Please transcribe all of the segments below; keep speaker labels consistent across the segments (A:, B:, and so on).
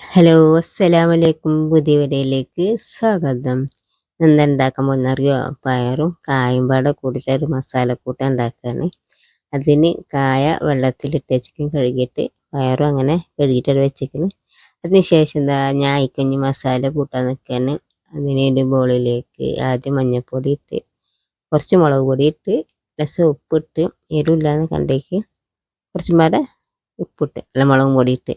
A: Hello അസ്സലാമലൈക്കും. പുതിയ വീഡിയോയിലേക്ക് സ്വാഗതം. ഇന്ന് ഉണ്ടാക്കാൻ പോകുന്നറിയോ പയറും കായും പാടെ മസാല മസാലക്കൂട്ട ഉണ്ടാക്കുകയാണ്. അതിന് കായ വെള്ളത്തിലിട്ട് വെച്ചിട്ട് കഴുകിയിട്ട് പയറും അങ്ങനെ കഴുകിയിട്ട് വെച്ചിരിക്കുന്നു. അതിന് ശേഷം എന്താ ഞാൻ ഇക്കഞ്ഞി മസാല കൂട്ടാൻ നിൽക്കാൻ അതിന് ഒരു ബോളിലേക്ക് ആദ്യം മഞ്ഞൾപ്പൊടി ഇട്ട് കുറച്ച് മുളക് പൊടി ഇട്ട് രസം ഉപ്പിട്ട് എരിവില്ലാന്ന് കണ്ടേക്ക് കുറച്ചും പാടെ ഉപ്പിട്ട് അല്ല മുളകും പൊടി ഇട്ട്.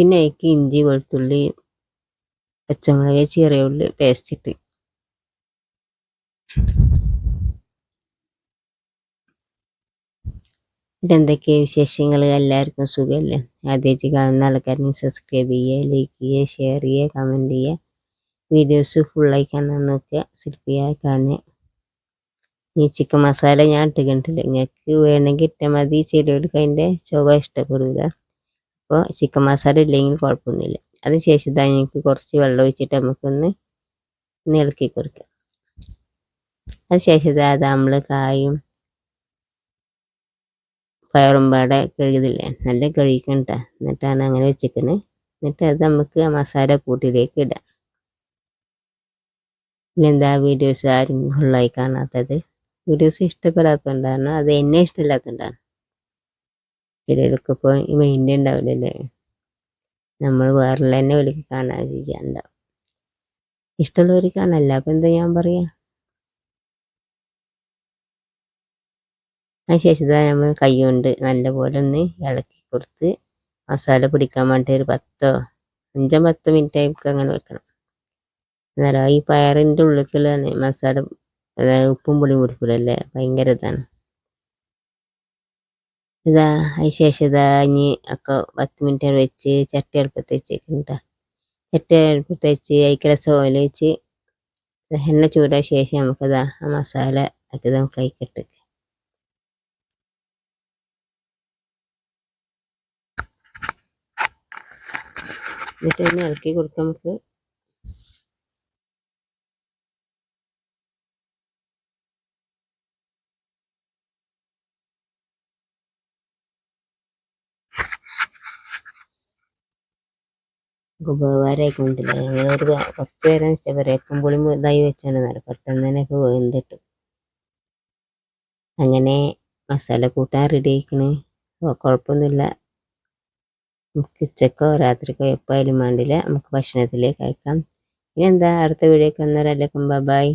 A: പിന്നെ അതിക്ക് ഇഞ്ചി വെളുത്തുള്ളി പച്ചമുളക് ചെറിയ ഉള്ളി പേസ്റ്റ് ഇട്ട്. എന്തൊക്കെ വിശേഷങ്ങൾ എല്ലാവർക്കും സുഖമല്ലേ ആദ്യമായിട്ട് കാണുന്ന ആൾക്കാരെ സബ്സ്ക്രൈബ് ചെയ്യുക ലൈക്ക് ചെയ്യുക ഷെയർ ചെയ്യുക കമന്റ് ചെയ്യുക. വീഡിയോസ് ഫുള്ളായി കാണാൻ നോക്കുക സിൽപ്പിയായി കാണുക. ഈ ചിക്കൻ മസാല ഞാൻ ഇട്ടുകണ്ടില്ല നിങ്ങൾക്ക് വേണമെങ്കിൽ ഇട്ടാൽ മതി. ചെടികൾക്ക് അതിന്റെ ചുവ ഇഷ്ടപ്പെടില്ല അപ്പോൾ ചിക്കൻ മസാല ഇല്ലെങ്കിൽ കുഴപ്പമൊന്നുമില്ല. അതിനുശേഷം ഇതാ എനിക്ക് കുറച്ച് വെള്ളം ഒഴിച്ചിട്ട് നമുക്കൊന്ന് ഇളക്കി കൊടുക്കാം. അതിനുശേഷം ഇതാ നമ്മൾ കായും പയറും പാടെ കഴുകിതില്ലേ നല്ല കഴുകിക്കണ്ട എന്നിട്ടാണ് അങ്ങനെ വെച്ചിരിക്കുന്നത് എന്നിട്ട് അത് നമുക്ക് മസാല കൂട്ടിലേക്ക് ഇടാം. എന്താ വീഡിയോസ് ആരും ഫുള്ളായി കാണാത്തത്? വീഡിയോസ് ഇഷ്ടപ്പെടാത്തതുകൊണ്ടാണ്? അത് എന്നെ ഇഷ്ടമില്ലാത്തതുകൊണ്ടാണ്? ചിലർക്ക് ഇപ്പോൾ മൈൻഡ് ഉണ്ടാവില്ലല്ലേ നമ്മൾ വേറെ തന്നെ വിളിക്ക് കാണാൻ ചെയ്യാണ്ടാവും ഇഷ്ടമുള്ളവർ കാണല്ല അപ്പം എന്താ ഞാൻ പറയാ? അതിനുശേഷം നമ്മൾ കൈ കൊണ്ട് നല്ലപോലെ ഒന്ന് ഇളക്കി കൊടുത്ത് മസാല പിടിക്കാൻ വേണ്ടി ഒരു പത്തോ അഞ്ചോ പത്തോ മിനിറ്റ് ആയിട്ട് അങ്ങനെ വെക്കണം. എന്നാലും ഈ പയറിന്റെ ഉള്ളിലാണ് മസാല അതായത് ഉപ്പും പുളിയും കൊടുക്കില്ലല്ലേ ഭയങ്കര ഇതാണ്. ഇതാ അതിന് ശേഷം ഇതാ ഇനി ഒക്കെ പത്ത് മിനിറ്റ് വെച്ച് ചട്ടി അടുപ്പത്ത് വെച്ചേക്കുന്നുണ്ട് ചട്ടി അടുപ്പത്ത് വെച്ച് അതിക്കല സോയിൽ വെച്ച് എണ്ണ ചൂടായ ശേഷം നമുക്കിതാ ആ മസാല ഒക്കെ നമുക്ക് കഴിക്കട്ട് എന്നിട്ട് ഒന്ന് ഇളക്കി കൊടുക്കാം നമുക്ക് ഉപകാരമായിക്കൊണ്ടില്ല ഞങ്ങളൊരു കുറച്ച് നേരം വെച്ചാൽ പുളി ഇതായി വെച്ചാണ് നേരം പെട്ടെന്ന് തന്നെ വെന്തിട്ടു അങ്ങനെ മസാല കൂട്ടാൻ റെഡി ആയിക്കണ്. കുഴപ്പമൊന്നുമില്ല നമുക്ക് ഉച്ചക്കോ രാത്രിക്കോ എപ്പോഴായാലും വേണ്ടില്ല. നമുക്ക് ഭക്ഷണത്തിലേക്ക് അയക്കാം. ഇനി എന്താ? അടുത്ത വീഡിയോക്ക് അന്നേരം അല്ലേക്കും ബൈ.